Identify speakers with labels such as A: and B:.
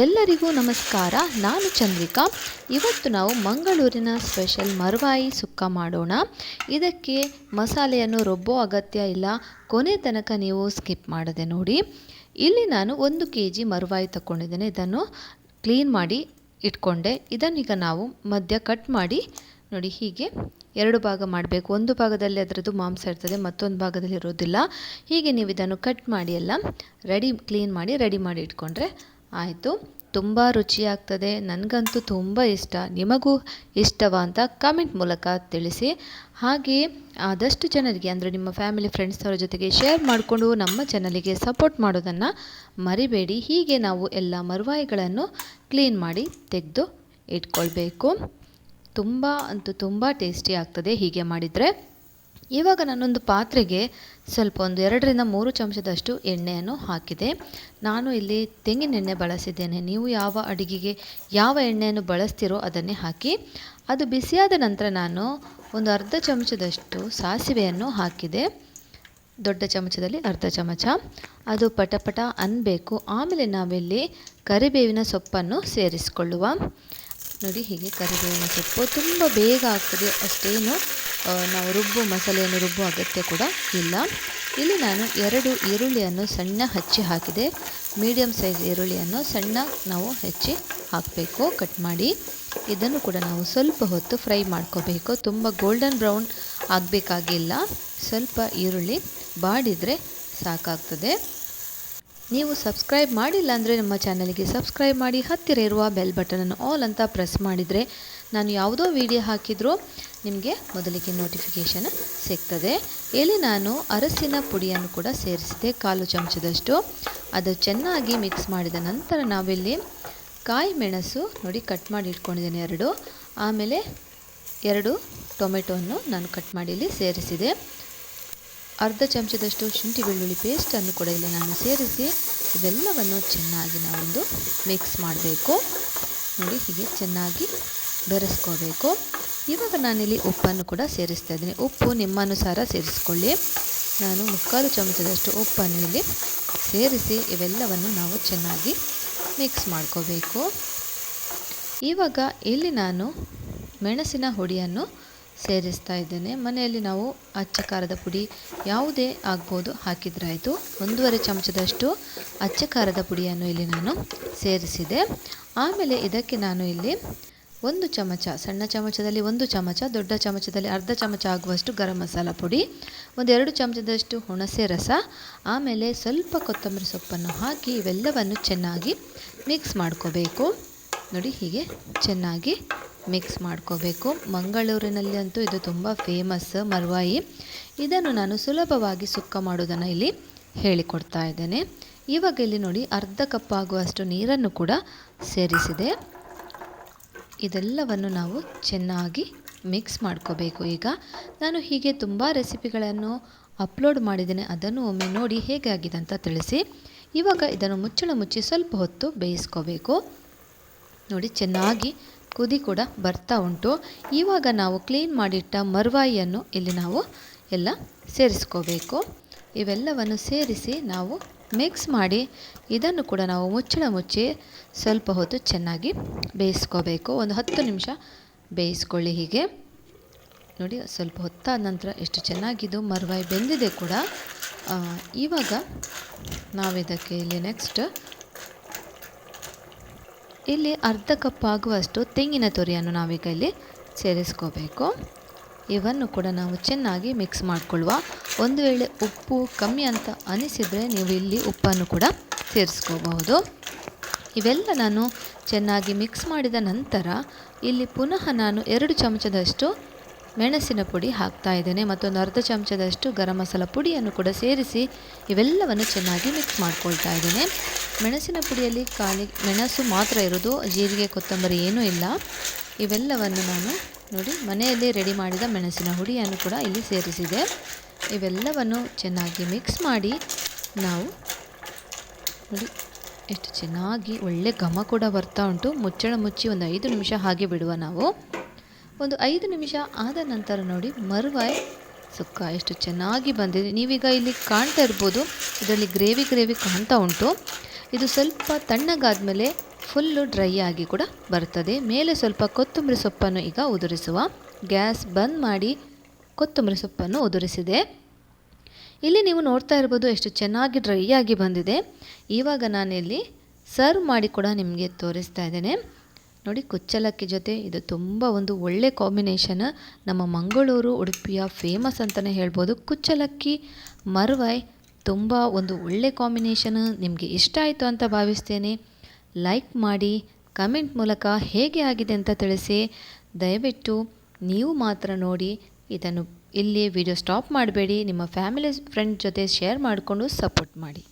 A: ಎಲ್ಲರಿಗೂ ನಮಸ್ಕಾರ. ನಾನು ಚಂದ್ರಿಕಾ. ಇವತ್ತು ನಾವು ಮಂಗಳೂರಿನ ಸ್ಪೆಷಲ್ ಮರವಾಯಿ ಸುಕ್ಕ ಮಾಡೋಣ. ಇದಕ್ಕೆ ಮಸಾಲೆಯನ್ನು ರುಬ್ಬೋ ಅಗತ್ಯ ಇಲ್ಲ. ಕೊನೆ ತನಕ ನೀವು ಸ್ಕಿಪ್ ಮಾಡದೆ ನೋಡಿ. ಇಲ್ಲಿ ನಾನು ಒಂದು ಕೆ ಜಿ ಮರವಾಯಿ ತಗೊಂಡಿದ್ದೇನೆ ಇದನ್ನು ಕ್ಲೀನ್ ಮಾಡಿ ಇಟ್ಕೊಂಡೆ. ಇದನ್ನೀಗ ನಾವು ಮಧ್ಯ ಕಟ್ ಮಾಡಿ ನೋಡಿ ಹೀಗೆ ಎರಡು ಭಾಗ ಮಾಡಬೇಕು. ಒಂದು ಭಾಗದಲ್ಲಿ ಅದರದ್ದು ಮಾಂಸ ಇರ್ತದೆ, ಮತ್ತೊಂದು ಭಾಗದಲ್ಲಿ ಇರೋದಿಲ್ಲ ಹೀಗೆ ನೀವು ಇದನ್ನು ಕಟ್ ಮಾಡಿ ಎಲ್ಲ ರೆಡಿ, ಕ್ಲೀನ್ ಮಾಡಿ ರೆಡಿ ಮಾಡಿ ಇಟ್ಕೊಂಡ್ರೆ ಆಯಿತು. ತುಂಬ ರುಚಿಯಾಗ್ತದೆ. ನನಗಂತೂ ತುಂಬ ಇಷ್ಟ. ನಿಮಗೂ ಇಷ್ಟವ ಅಂತ ಕಮೆಂಟ್ ಮೂಲಕ ತಿಳಿಸಿ. ಹಾಗೆಯೇ ಆದಷ್ಟು ಜನರಿಗೆ ಅಂದರೆ ನಿಮ್ಮ ಫ್ಯಾಮಿಲಿ ಫ್ರೆಂಡ್ಸ್ ಅವರ ಜೊತೆಗೆ ಶೇರ್ ಮಾಡಿಕೊಂಡು ನಮ್ಮ ಚಾನಲಿಗೆ ಸಪೋರ್ಟ್ ಮಾಡೋದನ್ನು ಮರಿಬೇಡಿ. ಹೀಗೆ ನಾವು ಎಲ್ಲ ಮರುವಾಯಿಗಳನ್ನು ಕ್ಲೀನ್ ಮಾಡಿ ತೆಗೆದು ಇಟ್ಕೊಳ್ಬೇಕು. ತುಂಬ ಅಂತೂ ತುಂಬ ಟೇಸ್ಟಿ ಆಗ್ತದೆ ಹೀಗೆ ಮಾಡಿದರೆ. ಇವಾಗ ನಾನೊಂದು ಪಾತ್ರೆಗೆ ಸ್ವಲ್ಪ ಒಂದು ಎರಡರಿಂದ ಮೂರು ಚಮಚದಷ್ಟು ಎಣ್ಣೆಯನ್ನು ಹಾಕಿದೆ. ನಾನು ಇಲ್ಲಿ ತೆಂಗಿನೆಣ್ಣೆ ಬಳಸಿದ್ದೇನೆ. ನೀವು ಯಾವ ಅಡುಗೆಗೆ ಯಾವ ಎಣ್ಣೆಯನ್ನು ಬಳಸ್ತೀರೋ ಅದನ್ನೇ ಹಾಕಿ, ಅದು ಬಿಸಿಯಾದ ನಂತರ ನಾನು ಒಂದು ಅರ್ಧ ಚಮಚದಷ್ಟು ಸಾಸಿವೆಯನ್ನು ಹಾಕಿದೆ. ದೊಡ್ಡ ಚಮಚದಲ್ಲಿ ಅರ್ಧ ಚಮಚ. ಅದು ಪಟಪಟ ಅನ್ನಬೇಕು ಆಮೇಲೆ ನಾವಿಲ್ಲಿ ಕರಿಬೇವಿನ ಸೊಪ್ಪನ್ನು ಸೇರಿಸಿಕೊಳ್ಳುವ. ನೋಡಿ ಹೀಗೆ ಕರಿಬೇವಿನ ಸೊಪ್ಪು ತುಂಬ ಬೇಗ ಆಗ್ತದೆ ಅಷ್ಟೇನು ನಾವು ರುಬ್ಬು ಮಸಾಲೆಯನ್ನು ರುಬ್ಬು ಅಗತ್ಯ ಕೂಡ ಇಲ್ಲ. ಇಲ್ಲಿ ನಾನು ಎರಡು ಈರುಳ್ಳಿಯನ್ನು ಸಣ್ಣ ಹಚ್ಚಿ ಹಾಕಿದೆ. ಮೀಡಿಯಮ್ ಸೈಜ್ ಈರುಳ್ಳಿಯನ್ನು ಸಣ್ಣ ನಾವು ಹೆಚ್ಚಿ ಹಾಕಬೇಕು, ಕಟ್ ಮಾಡಿ. ಇದನ್ನು ಕೂಡ ನಾವು ಸ್ವಲ್ಪ ಹೊತ್ತು ಫ್ರೈ ಮಾಡ್ಕೋಬೇಕು. ತುಂಬ ಗೋಲ್ಡನ್ ಬ್ರೌನ್ ಆಗಬೇಕಾಗಿಲ್ಲ. ಸ್ವಲ್ಪ ಈರುಳ್ಳಿ ಬಾಡಿದರೆ ಸಾಕಾಗ್ತದೆ. ನೀವು ಸಬ್ಸ್ಕ್ರೈಬ್ ಮಾಡಿಲ್ಲ ಅಂದರೆ ನಮ್ಮ ಚಾನಲ್ಗೆ ಸಬ್ಸ್ಕ್ರೈಬ್ ಮಾಡಿ, ಹತ್ತಿರ ಇರುವ ಬೆಲ್ ಬಟನನ್ನು ಆಲ್ ಅಂತ ಪ್ರೆಸ್ ಮಾಡಿದರೆ ನಾನು ಯಾವುದೋ ವಿಡಿಯೋ ಹಾಕಿದರೂ ನಿಮಗೆ ಮೊದಲಿಗೆ ನೋಟಿಫಿಕೇಷನ್ ಸಿಗ್ತದೆ. ಇಲ್ಲಿ ನಾನು ಅರಸಿನ ಪುಡಿಯನ್ನು ಕೂಡ ಸೇರಿಸಿದೆ, ಕಾಲು ಚಮಚದಷ್ಟು. ಅದು ಚೆನ್ನಾಗಿ ಮಿಕ್ಸ್ ಮಾಡಿದ ನಂತರ ನಾವಿಲ್ಲಿ ಕಾಯಿ ಮೆಣಸು ನೋಡಿ ಕಟ್ ಮಾಡಿ ಇಟ್ಕೊಂಡಿದ್ದೇನೆ ಎರಡು. ಆಮೇಲೆ ಎರಡು ಟೊಮೆಟೊವನ್ನು ನಾನು ಕಟ್ ಮಾಡಿ ಇಲ್ಲಿ ಸೇರಿಸಿದೆ. ಅರ್ಧ ಚಮಚದಷ್ಟು ಶುಂಠಿ ಬೆಳ್ಳುಳ್ಳಿ ಪೇಸ್ಟನ್ನು ಕೂಡ ಇಲ್ಲಿ ನಾನು ಸೇರಿಸಿ ಇವೆಲ್ಲವನ್ನು ಚೆನ್ನಾಗಿ ನಾವೊಂದು ಮಿಕ್ಸ್ ಮಾಡಬೇಕು. ನೋಡಿ, ಹೀಗೆ ಚೆನ್ನಾಗಿ ಬೆರೆಸ್ಕೋಬೇಕು. ಇವಾಗ ನಾನಿಲ್ಲಿ ಉಪ್ಪನ್ನು ಕೂಡ ಸೇರಿಸ್ತಾ ಇದ್ದೀನಿ. ಉಪ್ಪು ನಿಮ್ಮ ಅನುಸಾರ ಸೇರಿಸ್ಕೊಳ್ಳಿ. ನಾನು ಮುಕ್ಕಾಲು ಚಮಚದಷ್ಟು ಉಪ್ಪನ್ನು ಇಲ್ಲಿ ಸೇರಿಸಿ ಇವೆಲ್ಲವನ್ನು ನಾವು ಚೆನ್ನಾಗಿ ಮಿಕ್ಸ್ ಮಾಡ್ಕೋಬೇಕು. ಇವಾಗ ಇಲ್ಲಿ ನಾನು ಮೆಣಸಿನ ಹುಡಿಯನ್ನು ಸೇರಿಸ್ತಾ ಇದ್ದೇನೆ. ಮನೆಯಲ್ಲಿ ನಾವು ಅಚ್ಚ ಖಾರದ ಪುಡಿ ಯಾವುದೇ ಆಗ್ಬೋದು ಹಾಕಿದ್ರಾಯಿತು. ಒಂದೂವರೆ ಚಮಚದಷ್ಟು ಅಚ್ಚ ಖಾರದ ಪುಡಿಯನ್ನು ಇಲ್ಲಿ ನಾನು ಸೇರಿಸಿದೆ. ಆಮೇಲೆ ಇದಕ್ಕೆ ನಾನು ಇಲ್ಲಿ ಒಂದು ಚಮಚ, ಸಣ್ಣ ಚಮಚದಲ್ಲಿ ಒಂದು ಚಮಚ, ದೊಡ್ಡ ಚಮಚದಲ್ಲಿ ಅರ್ಧ ಚಮಚ ಆಗುವಷ್ಟು ಗರಂ ಮಸಾಲ ಪುಡಿ, ಒಂದೆರಡು ಚಮಚದಷ್ಟು ಹುಣಸೆ ರಸ, ಆಮೇಲೆ ಸ್ವಲ್ಪ ಕೊತ್ತಂಬರಿ ಸೊಪ್ಪನ್ನು ಹಾಕಿ ಇವೆಲ್ಲವನ್ನು ಚೆನ್ನಾಗಿ ಮಿಕ್ಸ್ ಮಾಡ್ಕೋಬೇಕು. ನೋಡಿ ಹೀಗೆ ಚೆನ್ನಾಗಿ ಮಿಕ್ಸ್ ಮಾಡ್ಕೋಬೇಕು. ಮಂಗಳೂರಿನಲ್ಲಿ ಅಂತೂ ಇದು ತುಂಬ ಫೇಮಸ್ ಮರ್ವಾಯಿ ಇದನ್ನು ನಾನು ಸುಲಭವಾಗಿ ಸುಕ್ಕ ಮಾಡೋದನ್ನು ಇಲ್ಲಿ ಹೇಳಿಕೊಡ್ತಾ ಇದ್ದೇನೆ. ಇವಾಗ ಇಲ್ಲಿ ನೋಡಿ ಅರ್ಧ ಕಪ್ ಆಗುವಷ್ಟು ನೀರನ್ನು ಕೂಡ ಸೇರಿಸಿದೆ. ಇದೆಲ್ಲವನ್ನು ನಾವು ಚೆನ್ನಾಗಿ ಮಿಕ್ಸ್ ಮಾಡ್ಕೋಬೇಕು ಈಗ. ನಾನು ಹೀಗೆ ತುಂಬ ರೆಸಿಪಿಗಳನ್ನು ಅಪ್ಲೋಡ್ ಮಾಡಿದ್ದೇನೆ. ಅದನ್ನು ಒಮ್ಮೆ ನೋಡಿ ಹೇಗೆ ಆಗಿದೆ ಅಂತ ತಿಳಿಸಿ. ಇವಾಗ ಇದನ್ನು ಮುಚ್ಚಳ ಮುಚ್ಚಿ ಸ್ವಲ್ಪ ಹೊತ್ತು ಬೇಯಿಸ್ಕೋಬೇಕು. ನೋಡಿ ಚೆನ್ನಾಗಿ ಕುದಿ ಕೂಡ ಬರ್ತಾ ಉಂಟು. ಇವಾಗ ನಾವು ಕ್ಲೀನ್ ಮಾಡಿಟ್ಟ ಮರ್ವಾಯಿಯನ್ನು ಇಲ್ಲಿ ನಾವು ಎಲ್ಲ ಸೇರಿಸ್ಕೋಬೇಕು. ಇವೆಲ್ಲವನ್ನು ಸೇರಿಸಿ ನಾವು ಮಿಕ್ಸ್ ಮಾಡಿ ಇದನ್ನು ಕೂಡ ನಾವು ಮುಚ್ಚಳ ಮುಚ್ಚಿ ಸ್ವಲ್ಪ ಹೊತ್ತು ಚೆನ್ನಾಗಿ ಬೇಯಿಸ್ಕೋಬೇಕು. ಒಂದು ಹತ್ತು ನಿಮಿಷ ಬೇಯಿಸ್ಕೊಳ್ಳಿ ಹೀಗೆ. ನೋಡಿ, ಸ್ವಲ್ಪ ಹೊತ್ತಾದ ನಂತರ ಎಷ್ಟು ಚೆನ್ನಾಗಿದ್ದು ಮರ್ವಾಯಿ ಬೆಂದಿದೆ ಕೂಡ. ಇವಾಗ ನಾವಿದಕ್ಕೆ ಇಲ್ಲಿ ನೆಕ್ಸ್ಟ್ ಇಲ್ಲಿ ಅರ್ಧ ಕಪ್ ಆಗುವಷ್ಟು ತೆಂಗಿನ ತುರಿಯನ್ನು ನಾವೀಗ ಇಲ್ಲಿ ಸೇರಿಸ್ಕೋಬೇಕು. ಇವನ್ನು ಕೂಡ ನಾವು ಚೆನ್ನಾಗಿ ಮಿಕ್ಸ್ ಮಾಡಿಕೊಳ್ಳುವ. ಒಂದು ವೇಳೆ ಉಪ್ಪು ಕಮ್ಮಿ ಅಂತ ಅನಿಸಿದರೆ ನೀವು ಇಲ್ಲಿ ಉಪ್ಪನ್ನು ಕೂಡ ಸೇರಿಸ್ಕೋಬಹುದು. ಇವೆಲ್ಲ ನಾನು ಚೆನ್ನಾಗಿ ಮಿಕ್ಸ್ ಮಾಡಿದ ನಂತರ ಇಲ್ಲಿ ಪುನಃ ನಾನು ಎರಡು ಚಮಚದಷ್ಟು ಮೆಣಸಿನ ಪುಡಿ ಹಾಕ್ತಾ ಇದ್ದೇನೆ ಮತ್ತೊಂದು ಅರ್ಧ ಚಮಚದಷ್ಟು ಗರಂ ಮಸಾಲ ಪುಡಿಯನ್ನು ಕೂಡ ಸೇರಿಸಿ ಇವೆಲ್ಲವನ್ನು ಚೆನ್ನಾಗಿ ಮಿಕ್ಸ್ ಮಾಡ್ಕೊಳ್ತಾ ಇದ್ದೇನೆ. ಮೆಣಸಿನ ಪುಡಿಯಲ್ಲಿ ಖಾಲಿ ಮೆಣಸು ಮಾತ್ರ ಇರೋದು ಜೀರಿಗೆ, ಕೊತ್ತಂಬರಿ ಏನೂ ಇಲ್ಲ. ಇವೆಲ್ಲವನ್ನು ನಾನು ನೋಡಿ ಮನೆಯಲ್ಲಿ ರೆಡಿ ಮಾಡಿದ ಮೆಣಸಿನ ಹುಡಿಯನ್ನು ಕೂಡ ಇಲ್ಲಿ ಸೇರಿಸಿದೆ. ಇವೆಲ್ಲವನ್ನು ಚೆನ್ನಾಗಿ ಮಿಕ್ಸ್ ಮಾಡಿ ನಾವು ನೋಡಿ ಎಷ್ಟು ಚೆನ್ನಾಗಿ ಒಳ್ಳೆ ಘಮ ಕೂಡ ಬರ್ತಾ ಉಂಟು. ಮುಚ್ಚಳ ಮುಚ್ಚಿ ಒಂದು ಐದು ನಿಮಿಷ ಹಾಗೆ ಬಿಡುವ ನಾವು. ಒಂದು ಐದು ನಿಮಿಷ ಆದ ನಂತರ ನೋಡಿ ಮರುವಾಯ್ ಸುಕ್ಕ ಎಷ್ಟು ಚೆನ್ನಾಗಿ ಬಂದಿದೆ. ನೀವೀಗ ಇಲ್ಲಿ ಕಾಣ್ತಾ ಇರ್ಬೋದು, ಇದರಲ್ಲಿ ಗ್ರೇವಿ ಗ್ರೇವಿ ಕಾಣ್ತಾ ಉಂಟು. ಇದು ಸ್ವಲ್ಪ ತಣ್ಣಗಾದ ಮೇಲೆ ಫುಲ್ಲು ಡ್ರೈ ಆಗಿ ಕೂಡ ಬರ್ತದೆ. ಮೇಲೆ ಸ್ವಲ್ಪ ಕೊತ್ತಂಬರಿ ಸೊಪ್ಪನ್ನು ಈಗ ಉದುರಿಸುವ. ಗ್ಯಾಸ್ ಬಂದ್ ಮಾಡಿ ಕೊತ್ತಂಬರಿ ಸೊಪ್ಪನ್ನು ಉದುರಿಸಿದೆ. ಇಲ್ಲಿ ನೀವು ನೋಡ್ತಾ ಇರ್ಬೋದು ಎಷ್ಟು ಚೆನ್ನಾಗಿ ಡ್ರೈ ಆಗಿ ಬಂದಿದೆ. ಇವಾಗ ನಾನಿಲ್ಲಿ ಸರ್ವ್ ಮಾಡಿ ಕೂಡ ನಿಮಗೆ ತೋರಿಸ್ತಾ ಇದ್ದೇನೆ. ನೋಡಿ ಕುಚ್ಚಲಕ್ಕಿ ಜೊತೆ ಇದು ತುಂಬ ಒಂದು ಒಳ್ಳೆ ಕಾಂಬಿನೇಷನ್. ನಮ್ಮ ಮಂಗಳೂರು, ಉಡುಪಿಯ ಫೇಮಸ್ ಅಂತಲೇ ಹೇಳ್ಬೋದು. ಕುಚ್ಚಲಕ್ಕಿ ಮರ್ವಾಯ್ ತುಂಬ ಒಂದು ಒಳ್ಳೆ ಕಾಂಬಿನೇಷನ್ ನಿಮಗೆ ಇಷ್ಟ ಆಯಿತು ಅಂತ ಭಾವಿಸ್ತೇನೆ. ಲೈಕ್ ಮಾಡಿ ಕಮೆಂಟ್ ಮೂಲಕ ಹೇಗೆ ಆಗಿದೆ ಅಂತ ತಿಳಿಸಿ. ದಯವಿಟ್ಟು ನೀವು ಮಾತ್ರ ನೋಡಿ, ಇದನ್ನು ಇಲ್ಲಿ ವಿಡಿಯೋ ಸ್ಟಾಪ್ ಮಾಡಬೇಡಿ. ನಿಮ್ಮ ಫ್ಯಾಮಿಲಿ ಫ್ರೆಂಡ್ ಜೊತೆ ಶೇರ್ ಮಾಡಿಕೊಂಡು ಸಪೋರ್ಟ್ ಮಾಡಿ.